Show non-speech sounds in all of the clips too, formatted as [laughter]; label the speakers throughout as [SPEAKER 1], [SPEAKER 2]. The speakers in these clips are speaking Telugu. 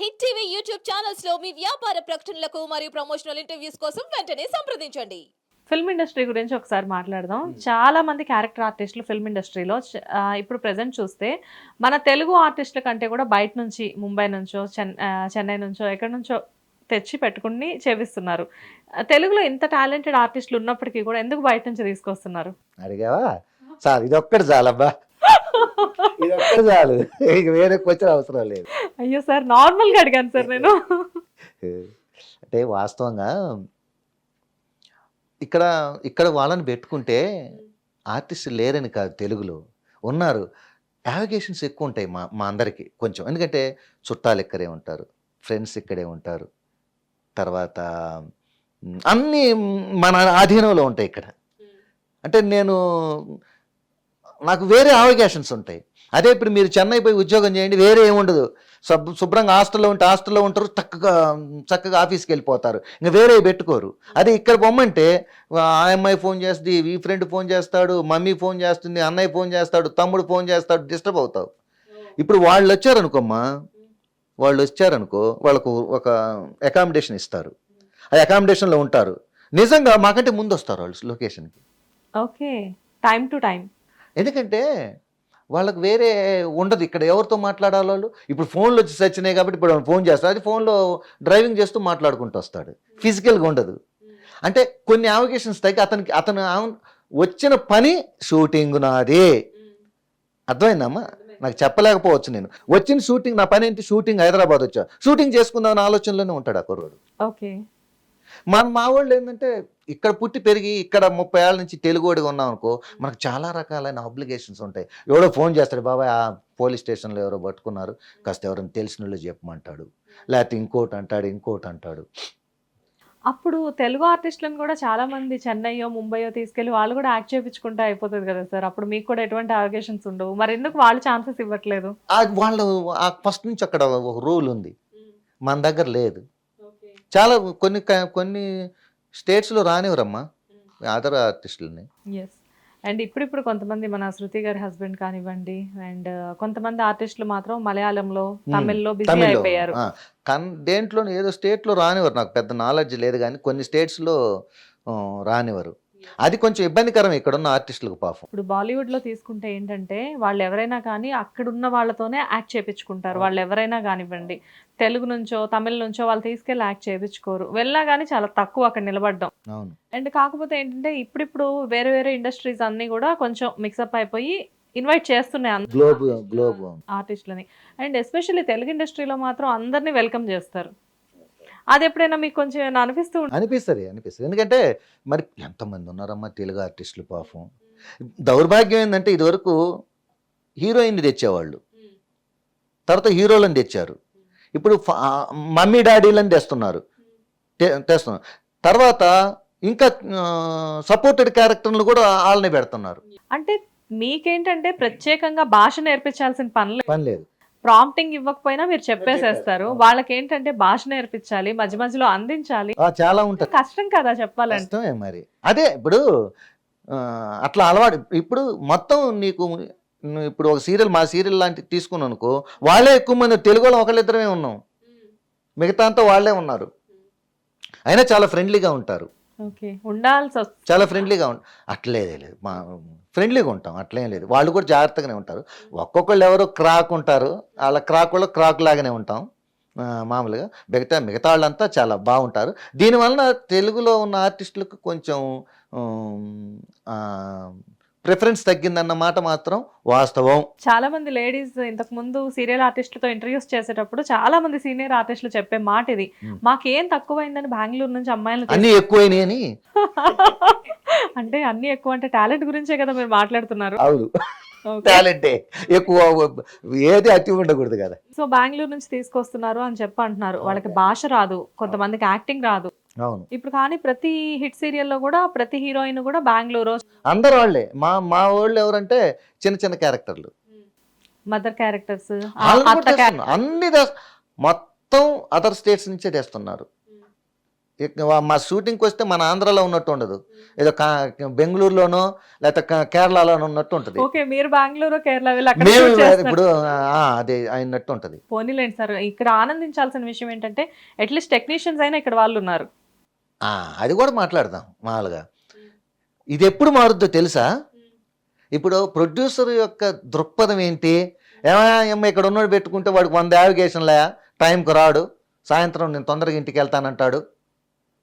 [SPEAKER 1] హిట్ టీవీ యూట్యూబ్ ఛానల్స్లో మీ వ్యాపార ప్రకటనలకు మరియు ప్రమోషనల్ ఇంటర్వ్యూస్ కోసం వెంటనే సంప్రదించండి.
[SPEAKER 2] ఫిల్మ్ ఇండస్ట్రీ గురించి ఒకసారి మాట్లాడదాం. చాలా మంది క్యారెక్టర్ ఆర్టిస్టులు ఫిల్మ్ ఇండస్ట్రీలో ఇప్పుడు ప్రెసెంట్ చూస్తే మన తెలుగు ఆర్టిస్టుల కంటే కూడా బయట నుంచి ముంబై నుంచో చెన్నై నుంచో ఎక్కడి నుంచో తెచ్చి పెట్టుకుని చేపిస్తున్నారు తెలుగులో ఇంత టాలెంటెడ్ ఆర్టిస్టులు ఉన్నప్పటికీ కూడా ఎందుకు బయట నుంచి తీసుకొస్తున్నారు?
[SPEAKER 3] అడిగావా? సార్ ఇది ఒక్కటి చాలబ్బా. ఇది ఒక్కటి చాలు. ఇక వేరే క్వశ్చన్ అవసరం లేదు.
[SPEAKER 2] అయ్యో సార్ నార్మల్గా అడిగాను సార్ నేను.
[SPEAKER 3] అంటే వాస్తవంగా ఇక్కడ ఇక్కడ వాళ్ళని పెట్టుకుంటే ఆర్టిస్టులు లేరని కాదు తెలుగులో. ఉన్నారు. యావిగేషన్స్ ఎక్కువ ఉంటాయి మా మా అందరికీ కొంచెం. ఎందుకంటే చుట్టాలు ఇక్కడే ఉంటారు ఫ్రెండ్స్ ఇక్కడే ఉంటారు. తర్వాత అన్నీ మన ఆధీనంలో ఉంటాయి ఇక్కడ. అంటే నేను నాకు వేరే అవకాశన్స్ ఉంటాయి. అదే ఇప్పుడు మీరు చెన్నై పోయి ఉద్యోగం చేయండి వేరే ఏముండదు సబ్ శుభ్రంగా హాస్టల్లో ఉంటే హాస్టల్లో ఉంటారు చక్కగా చక్కగా ఆఫీస్కి వెళ్ళిపోతారు. ఇంకా వేరే పెట్టుకోరు. అదే ఇక్కడ పొమ్మంటే ఆ అమ్మాయి ఫోన్ చేస్తుంది ఈ ఫ్రెండ్ ఫోన్ చేస్తాడు మమ్మీ ఫోన్ చేస్తుంది అన్నయ్య ఫోన్ చేస్తాడు తమ్ముడు ఫోన్ చేస్తాడు డిస్టర్బ్ అవుతావు. ఇప్పుడు వాళ్ళు వచ్చారనుకోమ్మా వాళ్ళు వచ్చారనుకో వాళ్ళకు ఒక అకామిడేషన్ ఇస్తారు. ఆ అకామిడేషన్లో ఉంటారు. నిజంగా మాకంటే ముందు వస్తారు వాళ్ళు లొకేషన్కి.
[SPEAKER 2] ఓకే. Time to time.
[SPEAKER 3] ఎందుకంటే వాళ్ళకి వేరే ఉండదు. ఇక్కడ ఎవరితో మాట్లాడాలి వాళ్ళు? ఇప్పుడు ఫోన్లు వచ్చి సచ్చినాయి కాబట్టి ఇప్పుడు వాళ్ళు ఫోన్ చేస్తారు అది ఫోన్లో డ్రైవింగ్ చేస్తూ మాట్లాడుకుంటూ వస్తాడు. ఫిజికల్గా ఉండదు. అంటే కొన్ని అవకేషన్స్ తగ్గి అతనికి అతను వచ్చిన పని షూటింగ్ నాదే. అర్థమైందమ్మా నాకు చెప్పలేకపోవచ్చు నేను. వచ్చిన షూటింగ్ నా పని ఏంటి? షూటింగ్ హైదరాబాద్ వచ్చా? షూటింగ్ చేసుకుందాం ఆలోచనలోనే ఉంటాడు ఆ కుర్రోడు.
[SPEAKER 2] ఓకే.
[SPEAKER 3] మన మా వాళ్ళు ఏంటంటే ఇక్కడ పుట్టి పెరిగి ఇక్కడ ముప్పై ఏళ్ళ నుంచి తెలుగుడిగా ఉన్నాం అనుకో మనకు చాలా రకాలైన అబ్లిగేషన్స్ ఉంటాయి. ఎవడో ఫోన్ చేస్తాడు బాబాయ్ ఆ పోలీస్ స్టేషన్లో ఎవరో పట్టుకున్నారు కాస్త ఎవరైనా తెలిసిన వాళ్ళు చెప్పమంటాడు. లేకపోతే ఇంకోటి అంటాడు ఇంకోటి అంటాడు.
[SPEAKER 2] అప్పుడు తెలుగు ఆర్టిస్టులను కూడా చాలా మంది చెన్నైయో ముంబైయో తీసుకెళ్ళి వాళ్ళు కూడా యాక్ట్ చేయించుకుంటే అయిపోతుంది కదా సార్? అప్పుడు మీకు కూడా ఎటువంటి అవకాశన్స్ ఉండవు. మరి ఎందుకు వాళ్ళు ఛాన్సెస్ ఇవ్వట్లేదు?
[SPEAKER 3] వాళ్ళు ఫస్ట్ నుంచి అక్కడ ఒక రూల్ ఉంది. మన దగ్గర లేదు. చాలా కొన్ని కొన్ని స్టేట్స్లో రానివ్వరమ్మా. అదర్ ఆర్టిస్టులని.
[SPEAKER 2] ఎస్ అండ్ ఇప్పుడిప్పుడు కొంతమంది మన శృతి గారి హస్బెండ్ కానివ్వండి అండ్ కొంతమంది ఆర్టిస్టులు మాత్రం మలయాళంలో తమిళ్ళో బిజీ అయిపోయారు.
[SPEAKER 3] దేంట్లో ఏదో స్టేట్లో రానివ్వరు నాకు పెద్ద నాలెడ్జ్ లేదు కానీ కొన్ని స్టేట్స్లో రానివ్వరు. అది కొంచెం ఇబ్బందికరం ఇక్కడ ఉన్న ఆర్టిస్టులకు పాపం.
[SPEAKER 2] ఇప్పుడు బాలీవుడ్లో తీసుకుంటే ఏంటంటే వాళ్ళు ఎవరైనా కానీ అక్కడ ఉన్న వాళ్ళతోనే యాక్ట్ చేపించుకుంటారు. వాళ్ళు ఎవరైనా కానివ్వండి తెలుగు నుంచో తమిళ నుంచో వాళ్ళు తీసుకెళ్ళి యాక్ట్ చేయించుకోరు వెళ్ళినా కానీ చాలా తక్కువ అక్కడ నిలబడ్డం.
[SPEAKER 3] అవును.
[SPEAKER 2] అండ్ కాకపోతే ఏంటంటే ఇప్పుడిప్పుడు వేరే వేరే ఇండస్ట్రీస్ అన్ని కూడా కొంచెం మిక్సప్ అయిపోయి ఇన్వైట్ చేస్తున్నాయి
[SPEAKER 3] గ్లోబ్ గ్లోబ్
[SPEAKER 2] ఆర్టిస్టులని. అండ్ ఎస్పెషల్లీ తెలుగు ఇండస్ట్రీలో మాత్రం అందరినీ వెల్కమ్ చేస్తారు. అది ఎప్పుడైనా మీకు కొంచెం ఏమైనా అనిపిస్తూ
[SPEAKER 3] అనిపిస్తుంది అనిపిస్తుంది. ఎందుకంటే మరి ఎంతమంది ఉన్నారమ్మా తెలుగు ఆర్టిస్టులు పాపం. దౌర్భాగ్యం ఏంటంటే ఇదివరకు హీరోయిన్ తెచ్చేవాళ్ళు. తర్వాత హీరోలను తెచ్చారు. ఇప్పుడు మమ్మీ డాడీలను తెస్తున్నారు. తెస్తున్నారు. తర్వాత ఇంకా సపోర్టెడ్ క్యారెక్టర్లు కూడా వాళ్ళని పెడుతున్నారు.
[SPEAKER 2] అంటే మీకేంటంటే ప్రత్యేకంగా భాష నేర్పించాల్సిన పని
[SPEAKER 3] పని లేదు.
[SPEAKER 2] ప్రాంప్టింగ్ ఇవ్వకపోయినా మీరు చెప్పేసేస్తారు. వాళ్ళకి ఏంటంటే భాష నేర్పించాలి మధ్య మధ్యలో అందించాలి.
[SPEAKER 3] ఆ, చాలా ఉంటుంది.
[SPEAKER 2] కష్టం కదా చెప్పాలంటే.
[SPEAKER 3] మరి. అదే ఇప్పుడు అట్లా అలవాటు. ఇప్పుడు మొత్తం నీకు ఇప్పుడు ఒక సీరియల్ మా సీరియల్ లాంటి తీసుకున్నావు అనుకో వాళ్ళే ఎక్కువ మంది తెలుగు వాళ్ళు ఒకళ్ళిద్దరమే ఉన్నాం. మిగతా అంతా వాళ్ళే ఉన్నారు. అయినా చాలా ఫ్రెండ్లీగా ఉంటారు.
[SPEAKER 2] ఉండాల్సి
[SPEAKER 3] చాలా ఫ్రెండ్లీగా ఉంటాం అట్లేదే లేదు. మా ఫ్రెండ్లీగా ఉంటాం. అట్లేం లేదు. వాళ్ళు కూడా జాగ్రత్తగానే ఉంటారు. ఒక్కొక్కళ్ళు ఎవరో క్రాక్ ఉంటారు. వాళ్ళ క్రాక్ వాళ్ళు క్రాక్ లాగానే ఉంటాం. మామూలుగా. మిగతా మిగతా వాళ్ళంతా చాలా బాగుంటారు. దీనివలన తెలుగులో ఉన్న ఆర్టిస్టులకు కొంచెం ప్రిఫరెన్స్ తగ్గిందన్న మాట మాత్రం వాస్తవం.
[SPEAKER 2] చాలా మంది లేడీస్ ఇంతకు ముందు సీరియల్ ఆర్టిస్టులతో ఇంటర్వ్యూస్ చేసేటప్పుడు చాలా మంది సీనియర్ ఆర్టిస్టులు చెప్పే మాట ఇది. మాకేం తక్కువైందని బెంగళూరు నుంచి అమ్మాయిలు
[SPEAKER 3] అన్నీ ఎక్కువైనాయి అని? [laughs]
[SPEAKER 2] అంటే అన్ని ఎక్కువ అంటే టాలెంట్ గురించే కదా మీరు మాట్లాడుతున్నారు.
[SPEAKER 3] అవును. టాలెంటే. ఎక్కువ ఏది అతి ఉండకూడదు కదా.
[SPEAKER 2] సో బెంగళూరు నుంచి తీసుకొస్తున్నారు అని చెప్పి అంటున్నారు. వాళ్ళకి భాష రాదు. కొంతమందికి యాక్టింగ్ రాదు.
[SPEAKER 3] అవును.
[SPEAKER 2] ఇప్పుడు కానీ ప్రతి హిట్ సీరియల్లో కూడా ప్రతి హీరోయిన్ కూడా బెంగళూరు.
[SPEAKER 3] అందరు వాళ్ళే మా మా వాళ్ళు ఎవరంటే చిన్న చిన్న క్యారెక్టర్లు.
[SPEAKER 2] Mother characters.
[SPEAKER 3] అన్ని మొత్తం అదర్ స్టేట్స్ నుంచే తెస్తున్నారు మా షూటింగ్కి వస్తే మన ఆంధ్రాలో ఉన్నట్టు ఉండదు. ఏదో బెంగళూరులోనో లేకపోతే కేరళలోనో ఉన్నట్టు ఉంటుంది.
[SPEAKER 2] ఓకే మీరు బెంగళూరు కేరళ.
[SPEAKER 3] ఇప్పుడు అదే అయినట్టు ఉంటుంది.
[SPEAKER 2] పోనీలేండి సార్. ఇక్కడ ఆనందించాల్సిన విషయం ఏంటంటే అట్లీస్ట్ టెక్నీషియన్స్ అయినా ఇక్కడ వాళ్ళు ఉన్నారు.
[SPEAKER 3] అది కూడా మాట్లాడదాం మామూలుగా. ఇది ఎప్పుడు మారుద్దో తెలుసా? ఇప్పుడు ప్రొడ్యూసర్ యొక్క దృక్పథం ఏంటి? ఏమ్మ ఇక్కడ ఉన్నోడు పెట్టుకుంటే వాడికి వంద యావిగేషన్లే టైంకి రాడు. సాయంత్రం నేను తొందరగా ఇంటికి వెళ్తానంటాడు.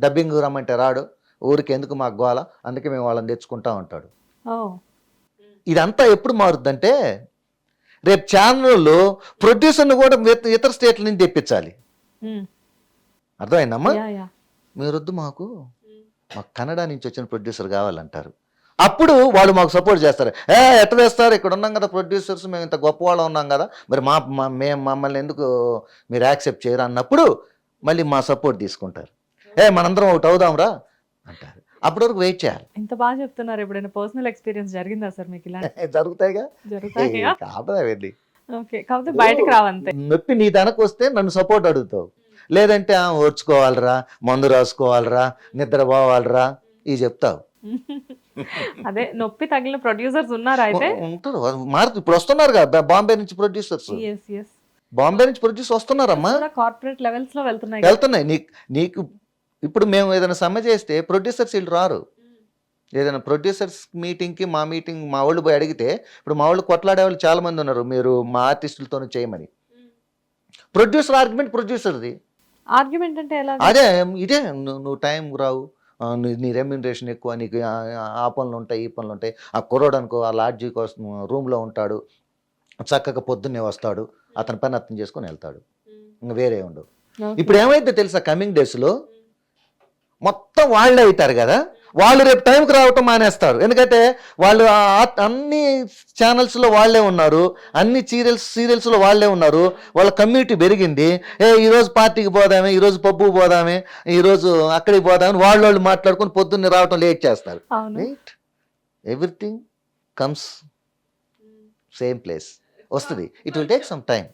[SPEAKER 3] డబ్బింగ్ రమ్మంటే రాడు. ఊరికి ఎందుకు మాకు గోల? అందుకే మేము వాళ్ళని తెచ్చుకుంటా ఉంటాడు. ఇదంతా ఎప్పుడు మారుద్దంటే రేపు ఛానల్లో ప్రొడ్యూసర్ని కూడా ఇత- ఇతర స్టేట్ల నుంచి తెప్పించాలి. అర్థమైందమ్మా? మీరొద్దు మాకు. మాకు కన్నడ నుంచి వచ్చిన ప్రొడ్యూసర్ కావాలంటారు. అప్పుడు వాళ్ళు మాకు సపోర్ట్ చేస్తారు. ఏ ఎట్ట వేస్తారు ఇక్కడ ఉన్నాం కదా ప్రొడ్యూసర్స్ మేము ఇంత గొప్ప వాళ్ళం ఉన్నాం కదా. మరి మా మేము మమ్మల్ని ఎందుకు మీరు యాక్సెప్ట్ చేయరు అన్నప్పుడు మళ్ళీ మా సపోర్ట్ తీసుకుంటారు. ఏ మనందరం ఒకటి అవుదాంరా? అంటారు. అప్పటి వరకు వెయిట్ చేయాలి.
[SPEAKER 2] ఇంత బాగా చెప్తున్నారు. ఎప్పుడైనా పర్సనల్ ఎక్స్పీరియన్స్ జరిగిందా సార్ మీకు ఇలా [laughs]
[SPEAKER 3] జరుగుతాయిగా.
[SPEAKER 2] జరుగుతాయా ఓకే కాకపోతే బయటకు రావంతే.
[SPEAKER 3] నొప్పి నీ తనకు వస్తే నన్ను సపోర్ట్ అడుగుతావు. లేదంటే "ఆ, ఓర్చుకోవాలిరా మందు రాసుకోవాలిరా నిద్ర పోవాలిరా ఇవి చెప్తావు.
[SPEAKER 2] అదే నొప్పి తగిలిన ప్రొడ్యూసర్స్ ఉన్నారా అయితే?
[SPEAKER 3] ఉంటారు. మారుతు ఇప్పుడు వస్తున్నారు కదా బాంబే నుంచి ప్రొడ్యూసర్స్. బాంబే నుంచి ప్రొడ్యూస్ వస్తున్నారమ్మా.
[SPEAKER 2] కార్పొరేట్ లెవెల్స్లో వెళ్తున్నాయి.
[SPEAKER 3] వెళ్తున్నాయి. నీకు నీకు ఇప్పుడు మేము ఏదైనా సమ్మె చేస్తే ప్రొడ్యూసర్స్ వీళ్ళు రారు. ఏదైనా ప్రొడ్యూసర్స్ మీటింగ్కి మా మీటింగ్ మా వాళ్ళు పోయి అడిగితే ఇప్పుడు మా వాళ్ళు కొట్లాడే వాళ్ళు చాలా మంది ఉన్నారు మీరు మా ఆర్టిస్టులతోనే చేయమని. ప్రొడ్యూసర్ ఆర్గ్యుమెంట్ ప్రొడ్యూసర్ది.
[SPEAKER 2] ఆర్గ్యుమెంట్ అంటే ఎలా
[SPEAKER 3] అదే ఇదే. నువ్వు టైం రావు. నీ- రెమ్యూనరేషన్ ఎక్కువ నీకు ఆ పనులు ఉంటాయి ఈ పనులు ఉంటాయి. ఆ కుర్రోడు అనుకో ఆ లాడ్జీ కోసం రూమ్లో ఉంటాడు. చక్కగా పొద్దున్నే వస్తాడు. అతని పని అర్థం చేసుకొని వెళ్తాడు. ఇంకా వేరే ఉండవు. ఇప్పుడు ఏమైతే తెలుసా? కమింగ్ డేస్లో మొత్తం వాళ్ళే అవుతారు కదా? వాళ్ళు రేపు టైంకి రావటం మానేస్తారు. ఎందుకంటే వాళ్ళు అన్ని ఛానల్స్లో వాళ్ళే ఉన్నారు. అన్ని సీరియల్స్ సీరియల్స్లో వాళ్ళే ఉన్నారు. వాళ్ళ కమ్యూనిటీ పెరిగింది. ఏ ఈరోజు పార్టీకి పోదామే ఈరోజు పబ్బుకి పోదామే ఈరోజు అక్కడికి పోదామని వాళ్ళు వాళ్ళు మాట్లాడుకొని పొద్దున్నే రావటం లేట్ చేస్తారు. Right everything comes same place వస్తుంది. It will take some time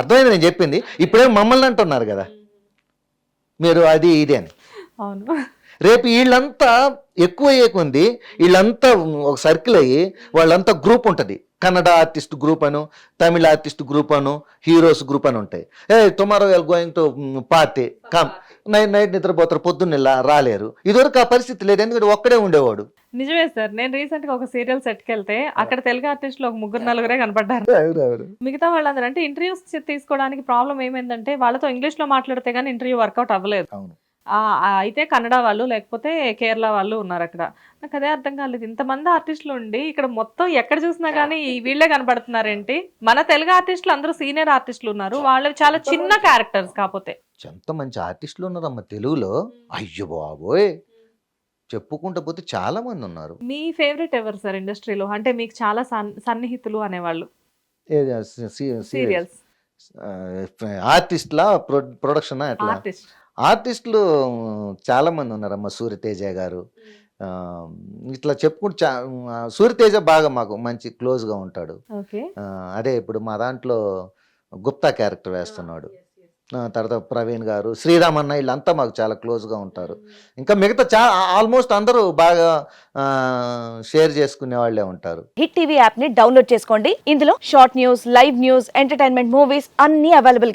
[SPEAKER 3] అర్థమైంది నేను చెప్పింది? ఇప్పుడే మమ్మల్ని అంటున్నారు కదా. మీరు అది ఇది అని.
[SPEAKER 2] అవును.
[SPEAKER 3] రేపు వీళ్ళంతా ఎక్కువ అయ్యేకుంది వీళ్ళంతా ఒక సర్కిల్ అయ్యి వాళ్ళంతా గ్రూప్ ఉంటుంది. కన్నడ ఆర్టిస్ట్ గ్రూప్ అను తమిళ ఆర్టిస్ట్ గ్రూప్ అను హీరోస్ గ్రూప్ అని ఉంటాయి. A tomorrow I'll going to party come night night నిద్రపోతారు పొద్దున్న ఇలా రాలేరు. ఇదివరకు ఆ పరిస్థితి లేదు ఎందుకంటే ఒక్కడే ఉండేవాడు.
[SPEAKER 2] నిజమే సార్ నేను రీసెంట్గా ఒక సీరియల్ సెట్కి వెళ్తే అక్కడ తెలుగు ఆర్టిస్టులు ఒక ముగ్గురు నలుగురే కనపడ్డారు. మిగతా వాళ్ళందరూ అంటే ఇంటర్వ్యూస్ తీసుకోవడానికి ప్రాబ్లం ఏమైందంటే వాళ్ళతో ఇంగ్లీష్లో మాట్లాడితే గానీ ఇంటర్వ్యూ వర్కౌట్ అవ్వలేదు.
[SPEAKER 3] అవును.
[SPEAKER 2] అయితే కన్నడ వాళ్ళు లేకపోతే కేరళ వాళ్ళు ఉన్నారు అక్కడ. నాకు అదే అర్థం కాలేదు. ఇంతమంది ఆర్టిస్టులు ఉండి ఇక్కడ మొత్తం ఎక్కడ చూసినా కానీ వీళ్ళే కనబడుతున్నారేంటి? మన తెలుగు ఆర్టిస్టులు అందరూ సీనియర్ ఆర్టిస్టులు ఉన్నారు. వాళ్ళు చాలా చిన్న క్యారెక్టర్స్ కాకపోతే.
[SPEAKER 3] ఎంత మంచి ఆర్టిస్టులు ఉన్నారమ్మ తెలుగులో. అయ్యో బాబోయ్. చెప్పుకుంటూ పోతే చాలా మంది ఉన్నారు.
[SPEAKER 2] మీ ఫేవరెట్ ఎవరు సార్ ఇండస్ట్రీలో? అంటే మీకు చాలా సన్- సన్నిహితులు అనేవాళ్ళు. సీరియల్స్.
[SPEAKER 3] ఆర్టిస్ట్లా ప్రొడక్షన్ ఎట్లా?
[SPEAKER 2] ఆర్టిస్ట్.
[SPEAKER 3] ఆర్టిస్టులు చాలా మంది ఉన్నారమ్మ సూర్యతేజ గారు. ఇట్లా చెప్పుకుంటూ సూర్యతేజ బాగా మాకు మంచి క్లోజ్గా ఉంటాడు. అదే ఇప్పుడు మా దాంట్లో గుప్తా క్యారెక్టర్ వేస్తున్నాడు. తర్వాత ప్రవీణ్ గారు శ్రీరామ్ అన్న వీళ్ళంతా మాకు చాలా క్లోజ్గా ఉంటారు. ఇంకా మిగతా చా ఆల్మోస్ట్ అందరూ బాగా షేర్ చేసుకునే వాళ్ళే ఉంటారు.
[SPEAKER 4] హిట్ టీవీ యాప్ని డౌన్లోడ్ చేసుకోండి. ఇందులో short news live news entertainment movies అన్ని అవైలబుల్